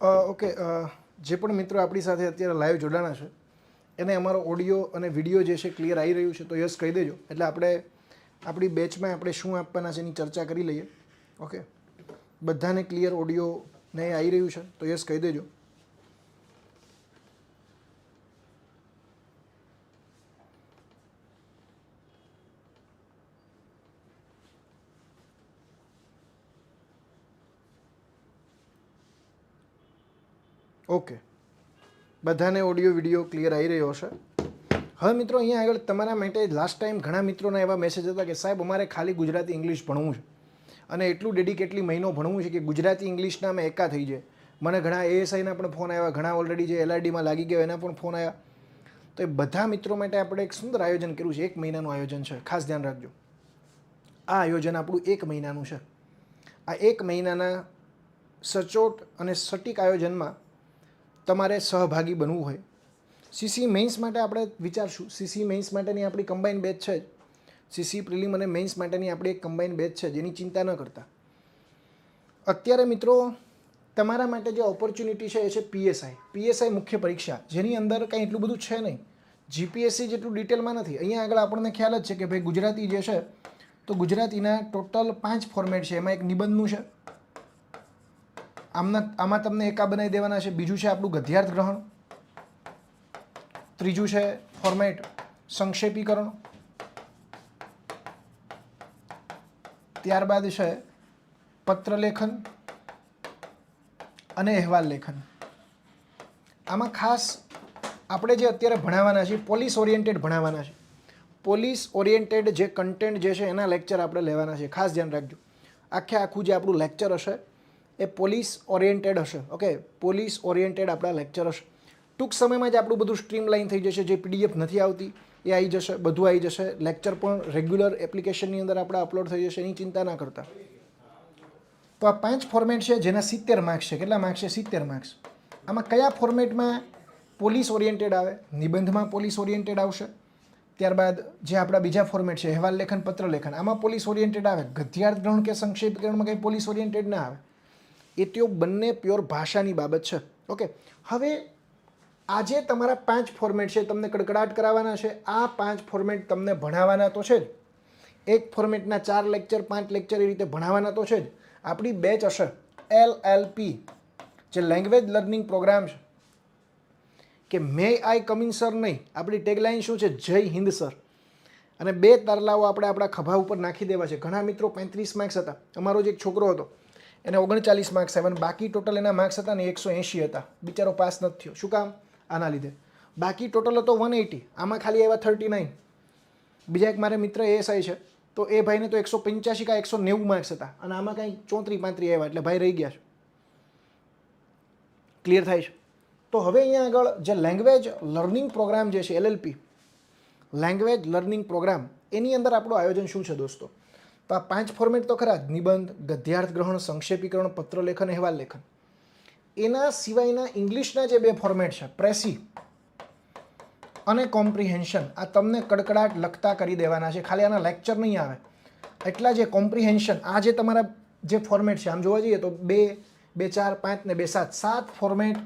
Okay જે પણ મિત્રો આપણી સાથે અત્યારે લાઈવ જોડાણા છે, એને અમારો ઓડિયો અને વીડિયો જે છે ક્લિયર આવી રહ્યું છે, તો યસ કહી દેજો. એટલે આપણે આપણી બેચમાં આપણે શું આપવાના છે એની ચર્ચા કરી લઈએ. ઓકે બધાને ક્લિયર ઓડિયો ને આવી રહ્યું છે, તો યસ કહી દેજો. ઓકે. બધાને ઓડિયો વીડિયો ક્લિયર આવી રહ્યો હશે. હવે મિત્રો અહીંયા આગળ તમારા માટે લાસ્ટ ટાઈમ ઘણા મિત્રોના એવા મેસેજ હતા કે, સાહેબ, અમારે ખાલી ગુજરાતી ઇંગ્લિશ ભણવું છે. અને એટલું ડેડિકેટલી મહિનો ભણવું છે કે ગુજરાતી ઇંગ્લિશના અમે એકા થઈ જાય મને ઘણા એએસઆઈના પણ ફોન આવ્યા, ઘણા ઓલરેડી જે એલઆરડીમાં લાગી ગયા એના પણ ફોન આવ્યા. તો એ બધા મિત્રો માટે આપણે એક સુંદર આયોજન કર્યું છે. એક મહિનાનું આયોજન છે. ખાસ ધ્યાન રાખજો. આ આયોજન આપણું એક મહિનાનું છે. આ એક મહિનાના સચોટ અને સટીક આયોજનમાં તમારે સહભાગી બનવું હોય. સીસી મેઇન્સ માટે આપણે વિચારશું. સીસી મેઇન્સ માટેની આપણી કમ્બાઈન બેચ છે જ. સીસી પ્રિલિમ અને મેઇન્સ માટેની આપણી એક કમ્બાઈન બેચ છે જેની ચિંતા ન કરતા. અત્યારે મિત્રો, તમારા માટે જે ઓપોર્ચ્યુનિટી છે એ છે પીએસઆઈ પીએસઆઈ મુખ્ય પરીક્ષા. જેની અંદર કાંઈ એટલું બધું છે નહીં. જીપીએસસી જેટલું ડિટેલમાં નથી. અહીંયા આગળ આપણને ખ્યાલ જ છે કે ભાઈ ગુજરાતી જે છે, તો ગુજરાતીના ટોટલ પાંચ ફોર્મેટ છે. એમાં એક નિબંધનું છે. આમના આમાં તમને એકા બનાવી દેવાના છે. બીજું છે આપણું ગધ્યાર્થ ગ્રહણ. ત્રીજું છે ફોર્મેટ સંક્ષેપીકરણ. ત્યારબાદ છે પત્રલેખન અને અહેવાલ લેખન. આમાં ખાસ આપણે જે અત્યારે ભણાવવાના છીએ, પોલીસ ઓરિએન્ટેડ ભણાવવાના છે. પોલીસ ઓરિએન્ટેડ જે કન્ટેન્ટ જે છે એના લેક્ચર આપણે લેવાના છે. ખાસ ધ્યાન રાખજો. આખે આખું જે આપણું લેક્ચર હશે એ પોલીસ ઓરિએન્ટેડ હશે, ઓકે? પોલીસ ઓરિએન્ટેડ આપણા લેક્ચર હશે. ટૂંક સમયમાં જ આપણું બધું સ્ટ્રીમલાઇન થઈ જશે, જે પીડીએફ નથી આવતી, એ આવી જશે, બધું આવી જશે. લેક્ચર પણ રેગ્યુલર એપ્લિકેશનની અંદર આપણે અપલોડ થઈ જશે, એની ચિંતા ના કરતા. તો આ પાંચ ફોર્મેટ છે, જેના સિત્તેર માર્ક્સ છે. કેટલા માર્ક્સ છે? સિત્તેર માર્ક્સ આમાં કયા ફોર્મેટમાં પોલીસ ઓરિએન્ટેડ આવે? નિબંધમાં પોલીસ ઓરિએન્ટેડ આવશે. ત્યારબાદ જે આપણા બીજા ફોર્મેટ છે, અહેવાલ લેખન, પત્ર લેખન, આમાં પોલીસ ઓરિએન્ટેડ આવે? ગધ્યાર્થ ગ્રહણ કે સંક્ષેપીકરણમાં કંઈ પોલીસ ઓરિએન્ટેડ ના આવે? એ તેઓ બંને પ્યોર ભાષાની બાબત છે. ઓકે. હવે આજે તમારા પાંચ ફોર્મેટ છે તમને કડકડાટ કરાવવાના છે. આ પાંચ ફોર્મેટ તમને ભણાવવાના તો છે જ. એક ફોર્મેટના ચાર લેક્ચર પાંચ લેક્ચર એ રીતે ભણાવવાના તો છે જ. આપણી બેચ હશે. એલ એલ પી જે લેંગ્વેજ લર્નિંગ પ્રોગ્રામ છે. કે મે આઈ કમિંગ સર નહીં. આપણી ટેગલાઇન શું છે? જય હિન્દ સર અને બે તરલાઓ આપણે આપણા ખભા ઉપર નાખી દેવા છે. ઘણા મિત્રો પાંત્રીસ માર્ક્સ હતા. અમારો જે એક છોકરો હતો. એને ઓગણચાલીસ માર્ક્સ આવ્યા અને બાકી ટોટલ એના માર્ક્સ હતા ને એકસો એંશી હતા. બિચારો પાસ નથી થયો. શું કામ? આના લીધે. બાકી ટોટલ હતો વન એટી આમાં ખાલી આવ્યા થર્ટી નાઇન બીજા એક મારે મિત્ર એએસઆઈ છે, તો એ ભાઈને તો એકસો પંચ્યાસી કાં એકસો નેવું માર્ક્સ હતા. અને આમાં કાંઈ ચોત્રી પાંત્રી આવ્યા એટલે ભાઈ રહી ગયા છે. ક્લિયર થાય છે? તો હવે અહીંયા આગળ જે લેંગ્વેજ લર્નિંગ પ્રોગ્રામ જે છે એલએલપી લેંગ્વેજ લર્નિંગ પ્રોગ્રામ એની અંદર આપણું આયોજન શું છે દોસ્તો? તો આ પાંચ ફોર્મેટ તો ખરા નિબંધ, ગદ્યાર્થ ગ્રહણ, સંક્ષેપીકરણ, પત્રલેખન અહેવાલ લેખન એના સિવાયના ઇંગ્લિશના જે બે ફોર્મેટ છે, પ્રેસી અને કોમ્પ્રિહેન્શન, આ તમને કડકડાટ લખતા કરી દેવાના છે. ખાલી આના લેક્ચર નહીં આવે. એટલા જે કોમ્પ્રિહેન્શન, આ જે તમારા જે ફોર્મેટ છે, આમ જોવા જઈએ તો બે બે ચાર, પાંચ ને બે સાત સાત ફોર્મેટ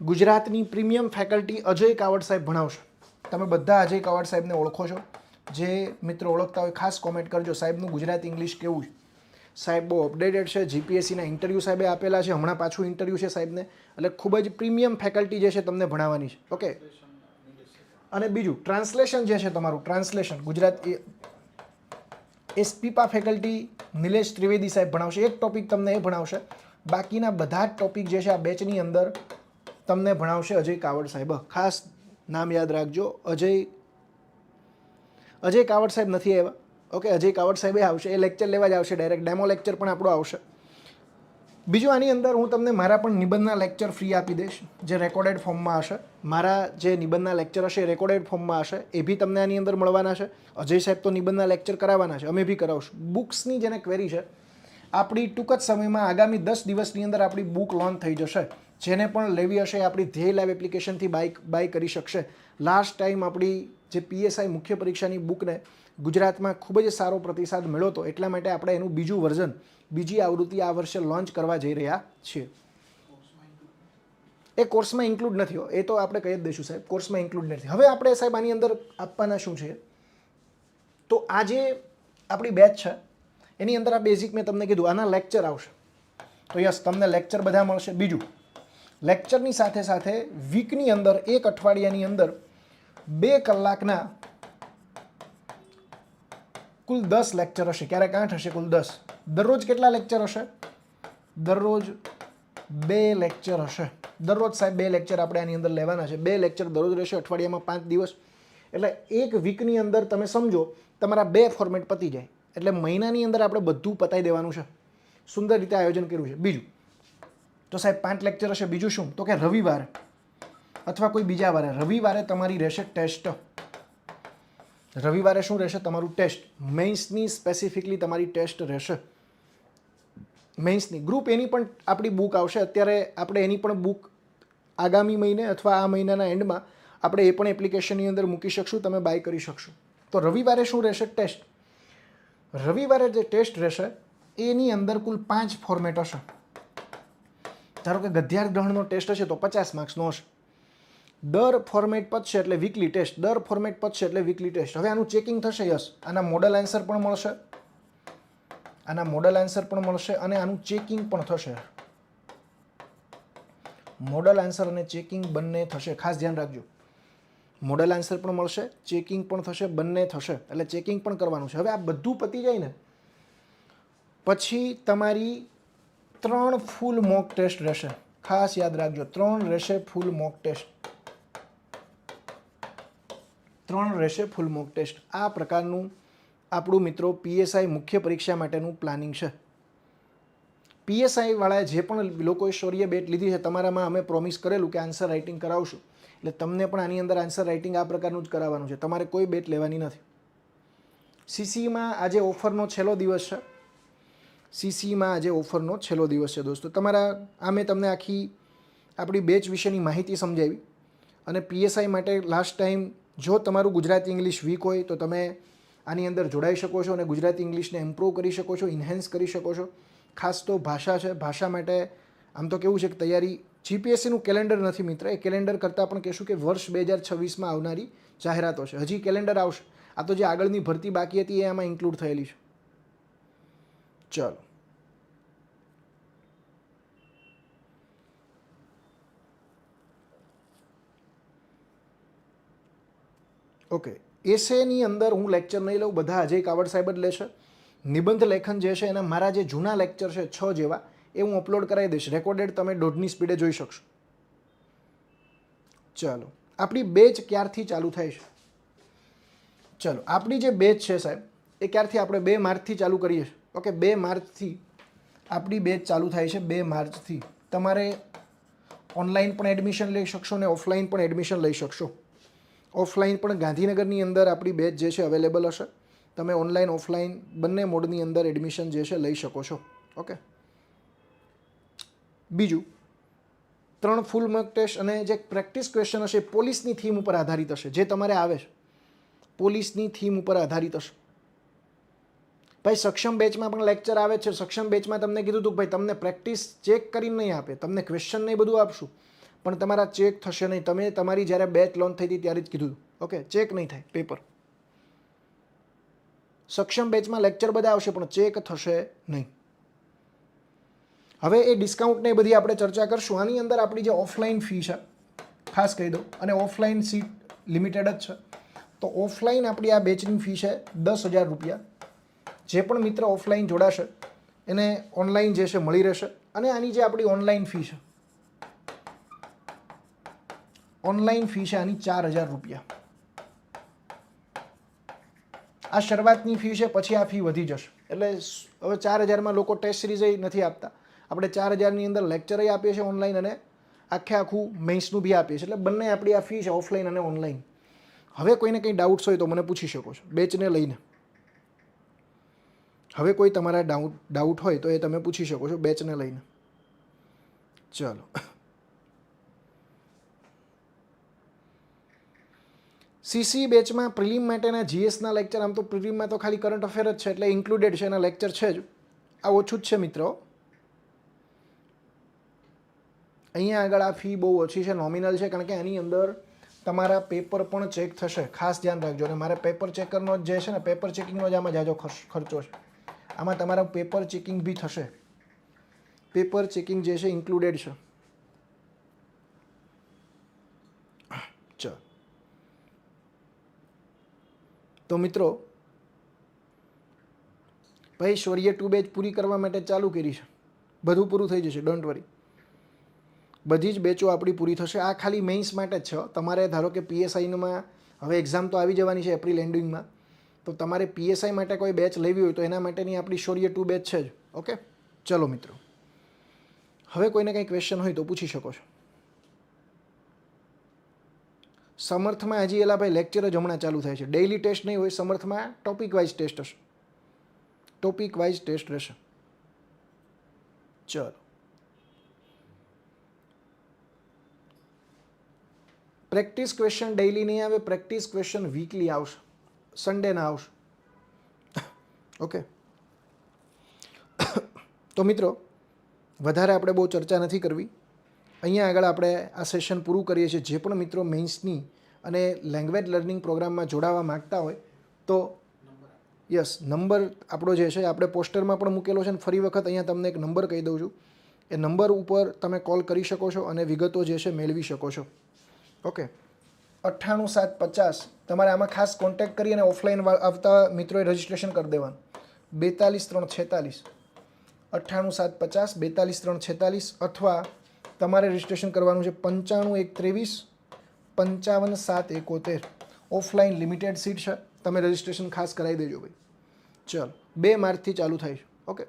ગુજરાતની પ્રીમિયમ ફેકલ્ટી અજય કાવડ સાહેબ ભણાવશે. તમે બધા અજય કાવડ સાહેબને ઓળખો છો. જે મિત્રો ઓળખતા હોય, ખાસ કોમેન્ટ કરજો. સાહેબનું ગુજરાતી ઇંગ્લિશ કેવું છે? સાહેબ બહુ અપડેટેડ છે જીપીએસસીના ઇન્ટરવ્યૂ સાહેબે આપેલા છે. હમણાં પાછું ઇન્ટરવ્યૂ છે સાહેબને. એટલે ખૂબ જ પ્રીમિયમ ફેકલ્ટી જે છે તમને ભણાવવાની છે. ઓકે અને બીજું ટ્રાન્સલેશન જે છે તમારું ટ્રાન્સલેશન ગુજરાત એસપીપા ફેકલ્ટી નિલેશ ત્રિવેદી સાહેબ ભણાવશે. એક ટોપિક તમને એ ભણાવશે. બાકીના બધા જ ટોપિક જે છે આ બેચની અંદર તમને ભણાવશે અજય કાવડ સાહેબ. ખાસ નામ યાદ રાખજો. અજય અજય કાવડ સાહેબ નથી આવ્યા. ઓકે અજય કાવડ સાહેબે આવશે. એ લેક્ચર લેવા જ આવશે ડાયરેક્ટ ડેમો લેક્ચર પણ આપણો આવશે. બીજું આની અંદર હું તમને મારા પણ નિબંધના લેક્ચર ફ્રી આપી દઈશ, જે રેકોર્ડેડ ફોર્મમાં હશે. મારા જે નિબંધના લેક્ચર હશે એ રેકોર્ડેડ ફોર્મમાં હશે. એ બી તમને આની અંદર મળવાના છે. અજય સાહેબ તો નિબંધના લેક્ચર કરાવવાના છે. અમે બી કરાવશું. બુક્સની જેને ક્વેરી છે, આપણી ટૂંક જ સમયમાં આગામી દસ દિવસની અંદર આપણી બુક લોન્ચ થઈ જશે. જેને પણ લેવી હશે આપણી ધ્યેય લાઈવ એપ્લિકેશનથી બાય બાય કરી શકશે. લાસ્ટ ટાઈમ આપણી જે પીએસઆઈ મુખ્ય પરીક્ષાની બુકને ગુજરાતમાં ખૂબ જ સારો પ્રતિસાદ મળ્યો હતો, એટલા માટે આપણે એનું બીજું વર્ઝન બીજી આવૃત્તિ આ વર્ષે લોન્ચ કરવા જઈ રહ્યા છીએ. એ કોર્સમાં ઇન્ક્લુડ નથી એ તો આપણે કહી જ દઈશું સાહેબ કોર્સમાં ઇન્ક્લુડ નથી. હવે આપણે સાહેબ આની અંદર આપવાના શું છે? તો આ જે આપણી બેચ છે, એની અંદર આ બેઝિક મેં તમને કીધું, આના લેક્ચર આવશે. તો યસ તમને લેક્ચર બધા મળશે. બીજું લેક્ચરની સાથે સાથે વીકની અંદર, એક અઠવાડિયાની અંદર બે કલાકના કુલ દસ લેક્ચર હશે. ક્યારેક આઠ હશે, કુલ દસ. દરરોજ કેટલા લેક્ચર હશે? દરરોજ બે લેક્ચર હશે. દરરોજ સાહેબ બે લેક્ચર આપણે આની અંદર લેવાના છે. બે લેક્ચર દરરોજ રહેશે, અઠવાડિયામાં પાંચ દિવસ. એટલે એક વીકની અંદર તમે સમજો, તમારા બે ફોર્મેટ પતી જાય. એટલે મહિનાની અંદર આપણે બધું પતાવી દેવાનું છે. સુંદર રીતે આયોજન કર્યું છે. બીજું તો સાહેબ, પાંચ લેક્ચર હશે, બીજું શું? તો કે રવિવારે. અથવા કોઈ બીજા વારે. રવિવારે તમારી રહેશે ટેસ્ટ રવિવારે શું રહેશે? તમારું ટેસ્ટ મેન્સની સ્પેસિફિકલી તમારી ટેસ્ટ રહેશે. મેન્સની ગ્રુપ એની પણ આપણી બુક આવશે. અત્યારે આપણે એની પણ બુક આગામી મહિને અથવા આ મહિનાના એન્ડમાં આપણે એ પણ એપ્લિકેશનની અંદર મૂકી શકશું, તમે બાય કરી શકશો. તો રવિવારે શું રહેશે? ટેસ્ટ રવિવારે જે ટેસ્ટ રહેશે, એની અંદર કુલ પાંચ ફોર્મેટ હશે. ધારો કે ગધ્યાર ગ્રહણનો ટેસ્ટ હશે તો પચાસ માર્ક્સનો હશે. દર ફોર્મેટ પતશે એટલે વીકલી ટેસ્ટ દર ફોર્મેટ પતશે એટલે વીકલી ટેસ્ટ હવે આનું ચેકિંગ થશે યસ આના મોડલ આન્સર પણ મળશે. આના મોડલ આન્સર પણ મળશે અને આનું ચેકિંગ પણ થશે. મોડલ આન્સર અને ચેકિંગ બંને થશે. ખાસ ધ્યાન રાખજો. મોડલ આન્સર પણ મળશે ચેકિંગ પણ થશે, બંને થશે. એટલે ચેકિંગ પણ કરવાનું છે. હવે આ બધું પતી જાય ને, પછી તમારી ત્રણ ફૂલ મોક ટેસ્ટ રહેશે. ખાસ યાદ રાખજો, ત્રણ રહેશે ફૂલ મોક ટેસ્ટ ત્રણ રહેશે ફૂલ મોક ટેસ્ટ આ પ્રકારનું આપણું મિત્રો પીએસઆઈ મુખ્ય પરીક્ષા માટેનું પ્લાનિંગ છે. પીએસઆઈવાળાએ જે પણ લોકોએ શૌર્ય બેટ લીધી છે, તમારામાં અમે પ્રોમિસ કરેલું કે આન્સર રાઇટિંગ કરાવશું. એટલે તમને પણ આની અંદર આન્સર રાઇટિંગ આ પ્રકારનું જ કરાવવાનું છે. તમારે કોઈ બેટ લેવાની નથી. સીસીમાં આજે ઓફરનો છેલ્લો દિવસ છે. સીસીમાં આજે ઓફરનો છેલ્લો દિવસ છે દોસ્તો. તમારા, આ મેં તમને આખી આપણી બેચ વિશેની માહિતી સમજાવી અને પીએસઆઈ માટે લાસ્ટ ટાઈમ જો તમારું ગુજરાતી ઇંગ્લિશ વીક હોય તો તમે આની અંદર જોડાઈ શકો છો અને ગુજરાતી ઇંગ્લિશને ઇમ્પ્રૂવ કરી શકો છો ઇન્હેન્સ કરી શકો છો. ખાસ તો ભાષા છે, ભાષા માટે આમ તો કેવું છે કે તૈયારી જીપીએસસીનું કેલેન્ડર નથી મિત્ર. એ કેલેન્ડર કરતાં પણ કહેશું કે વર્ષ બે હજાર છવ્વીસમાં આવનારી જાહેરાતો છે. હજી કેલેન્ડર આવશે. આ તો જે આગળની ભરતી બાકી હતી એ આમાં ઇન્ક્લુડ થયેલી છે. ચાલો. ઓકે એસેની અંદર હું લેક્ચર નહીં લઉં, બધા અજય કાવડ સાહેબ જ લેશે. નિબંધ લેખન જે છે એના મારા જે જૂના લેક્ચર છે, છ જેવા, એ હું અપલોડ કરાવી દઈશ. રેકોર્ડેડ તમે દોઢની સ્પીડે જોઈ શકશો. ચાલો. આપણી બેચ ક્યારથી ચાલુ થાય છે? ચાલો. આપણી જે બેચ છે સાહેબ, એ ક્યારથી આપણે બે માર્ચથી ચાલુ કરીએ છીએ? ઓકે, બે માર્ચથી, આપણી બેચ ચાલુ થાય છે બે માર્ચથી. તમારે ઓનલાઈન પણ એડમિશન લઈ શકશો ને ઓફલાઈન પણ એડમિશન લઈ શકશો. ઓફલાઈન પણ ગાંધીનગરની અંદર આપણી બેચ જે છે અવેલેબલ હશે. તમે ઓનલાઈન, ઓફલાઈન બંને મોડની અંદર એડમિશન જે છે લઈ શકો છો. ઓકે? બીજું, ત્રણ ફૂલ મોક ટેસ્ટ અને જે પ્રેક્ટિસ ક્વેશ્ચન હશે પોલીસની થીમ ઉપર આધારિત હશે. જે તમારે આવે છે. પોલીસની થીમ ઉપર આધારિત હશે. ભાઈ, સક્ષમ બેચમાં પણ લેક્ચર આવે છે. સક્ષમ બેચમાં તમને કીધું હતું ભાઈ, તમને પ્રેક્ટિસ ચેક કરીને નહીં આપે. તમને ક્વેશ્ચન નહીં બધું આપશું. પણ તમારા ચેક થશે નહીં. તમે તમારી જ્યારે બેચ લોન્ચ થઈ હતી ત્યારે જ કીધું ઓકે ચેક નહીં થાય. પેપર સક્ષમ બેચમાં લેક્ચર બધા આવશે, પણ ચેક થશે નહીં. હવે એ ડિસ્કાઉન્ટને બધી આપણે ચર્ચા કરશું. આની અંદર આપણી જે ઓફલાઈન ફી છે, ખાસ કહી દો અને ઓફલાઈન સીટ લિમિટેડ જ છે. તો ઓફલાઈન આપણી આ બેચની ફી છે દસ હજાર રૂપિયા. જે પણ મિત્ર ઓફલાઈન જોડાશે, એને ઓનલાઈન જે છે મળી રહેશે અને આની જે આપણી ઓનલાઈન ફી છે, ઓનલાઈન ફી છે આની ચાર હજાર રૂપિયા. આ શરૂઆતની ફી છે, પછી આ ફી વધી જશે. એટલે હવે ચાર હજારમાં લોકો ટેસ્ટ સિરીઝ નથી આપતા. આપણે ચાર હજારની અંદર લેક્ચર આપીએ છીએ ઓનલાઈન અને આખે આખું મેન્સનું બી આપીએ છીએ. એટલે બંને આપણી આ ફી છે ઓફલાઈન અને ઓનલાઈન. હવે કોઈને કંઈ ડાઉટ્સ હોય તો મને પૂછી શકો છો, બેચને લઈને. હવે કોઈ તમારા ડાઉટ ડાઉટ હોય તો એ તમે પૂછી શકો છો બેચને લઈને. ચાલો. સીસી બેચમાં પ્રિલિમ માટેના જીએસના લેક્ચર આમ તો પ્રિલિમમાં તો ખાલી કરંટ અફેર જ છે, એટલે ઇન્ક્લુડેડ છે એના લેક્ચર છે જ. આ ઓછું જ છે મિત્રો. અહીંયા આગળ આ ફી બહુ ઓછી છે નોમિનલ છે, કારણ કે આની અંદર તમારા પેપર પણ ચેક થશે. ખાસ ધ્યાન રાખજો, અને મારે પેપર ચેકરનો જે છે ને પેપર ચેકિંગનો જ આમાં જાજો ખર્ચો છે. આમાં તમારા પેપર ચેકિંગ બી થશે. પેપર ચેકિંગ જે છે ઇન્ક્લુડેડ છે. ચ તો મિત્રો, ભાઈ શૌર્ય ટુ બેચ પૂરી કરવા માટે ચાલુ કરી છે. બધું પૂરું થઈ જશે ડોન્ટ વરી બધી જ બેચો આપણી પૂરી થશે. આ ખાલી મેઇન્સ માટે જ છે. તમારે ધારો કે પીએસઆઈમાં હવે એક્ઝામ તો આવી જવાની છે એપ્રિલ એન્ડિંગમાં તો તમારે પીએસઆઈ માટે કોઈ બેચ લેવી હોય તો એના માટેની આપણી શૌર્ય ટુ બેચ છે જ. ઓકે ચલો મિત્રો. હવે કોઈને કંઈ ક્વેશ્ચન હોય તો પૂછી શકો છો. સમર્થમાં હજી એલા ભાઈ લેક્ચર જ હમણાં ચાલુ થાય છે. ડેઇલી ટેસ્ટ નહીં હોય, સમર્થમાં ટોપિક વાઇઝ ટેસ્ટ હશે. ટોપિક વાઇઝ ટેસ્ટ રહેશે. ચલો. પ્રેક્ટિસ ક્વેશ્ચન ડેઇલી નહીં આવે પ્રેક્ટિસ ક્વેશ્ચન વીકલી આવશે. સન્ડેના આવશે. ઓકે તો મિત્રો, વધારે આપણે બહુ ચર્ચા નથી કરવી. અહીંયા આગળ આપણે આ સેશન પૂરું કરીએ છીએ. જે પણ મિત્રો મેઇન્સની અને લેંગ્વેજ લર્નિંગ પ્રોગ્રામમાં જોડાવા માગતા હોય, તો યસ નંબર આપણો જે છે આપણે પોસ્ટરમાં પણ મૂકેલો છે અને ફરી વખત અહીંયા તમને એક નંબર કહી દઉં છું. એ નંબર ઉપર તમે કોલ કરી શકો છો અને વિગતો જે છે મેળવી શકો છો. ઓકે અઠ્ઠાણું સાત પચાસ. તમારે આમાં ખાસ કોન્ટેક્ટ કરી અને ઓફલાઈન આવતા મિત્રોએ રજિસ્ટ્રેશન કરી દેવાનું. બેતાલીસ ત્રણ છેતાલીસ. અઠ્ઠાણું સાત પચાસ, બેતાલીસ ત્રણ છેતાલીસ અથવા તમારે રજિસ્ટ્રેશન કરવાનું છે પંચાણું એક ત્રેવીસ, પંચાવન સાત એકોતેર. ઓફલાઈન લિમિટેડ સીટ છે. તમે રજિસ્ટ્રેશન ખાસ કરાવી દેજો ભાઈ. ચલો, બે માર્ચથી ચાલુ થાય છે. ઓકે?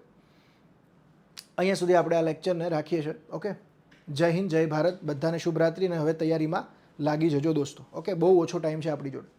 અહીંયા સુધી આપણે આ લેક્ચરને રાખીએ છીએ. ઓકે? જય હિન્દ, જય ભારત. બધાને શુભરાત્રી અને હવે તૈયારીમાં લાગી જજો દોસ્તો. ઓકે? બહુ ઓછો ટાઈમ છે આપણી જોડે.